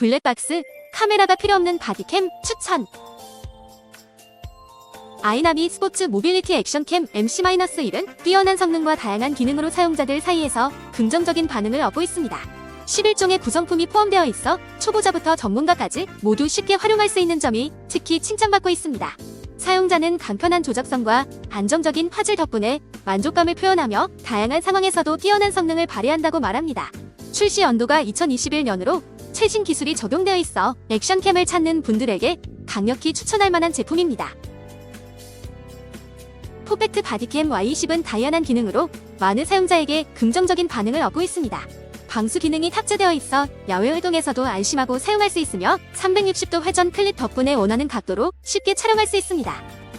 블랙박스, 카메라가 필요 없는 바디캠 추천. 아이나미 스포츠 모빌리티 액션캠 MC-1은 뛰어난 성능과 다양한 기능으로 사용자들 사이에서 긍정적인 반응을 얻고 있습니다. 11종의 구성품이 포함되어 있어 초보자부터 전문가까지 모두 쉽게 활용할 수 있는 점이 특히 칭찬받고 있습니다. 사용자는 간편한 조작성과 안정적인 화질 덕분에 만족감을 표현하며 다양한 상황에서도 뛰어난 성능을 발휘한다고 말합니다. 출시 연도가 2021년으로 최신 기술이 적용되어 있어 액션캠을 찾는 분들에게 강력히 추천할 만한 제품입니다. 포팩트 바디캠 Y20은 다양한 기능으로 많은 사용자에게 긍정적인 반응을 얻고 있습니다. 방수 기능이 탑재되어 있어 야외 활동에서도 안심하고 사용할 수 있으며 360도 회전 클립 덕분에 원하는 각도로 쉽게 촬영할 수 있습니다.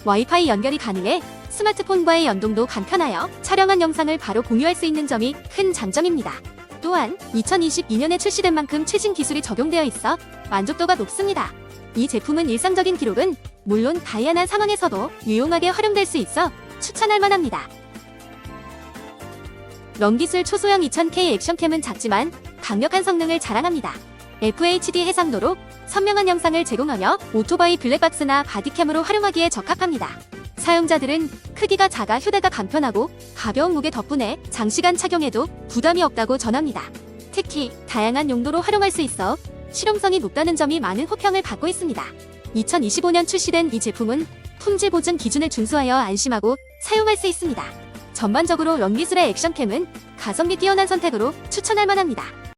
와이파이 연결이 가능해 스마트폰과의 연동도 간편하여 촬영한 영상을 바로 공유할 수 있는 점이 큰 장점입니다. 또한 2022년에 출시된 만큼 최신 기술이 적용되어 있어 만족도가 높습니다. 이 제품은 일상적인 기록은 물론 다양한 상황에서도 유용하게 활용될 수 있어 추천할 만합니다. 런기술 초소형 2000K 액션캠은 작지만 강력한 성능을 자랑합니다. FHD 해상도로 선명한 영상을 제공하며 오토바이 블랙박스나 바디캠으로 활용하기에 적합합니다. 사용자들은 크기가 작아 휴대가 간편하고 가벼운 무게 덕분에 장시간 착용해도 부담이 없다고 전합니다. 특히 다양한 용도로 활용할 수 있어 실용성이 높다는 점이 많은 호평을 받고 있습니다. 2025년 출시된 이 제품은 품질 보증 기준을 준수하여 안심하고 사용할 수 있습니다. 전반적으로 런기술의 액션캠은 가성비 뛰어난 선택으로 추천할 만합니다.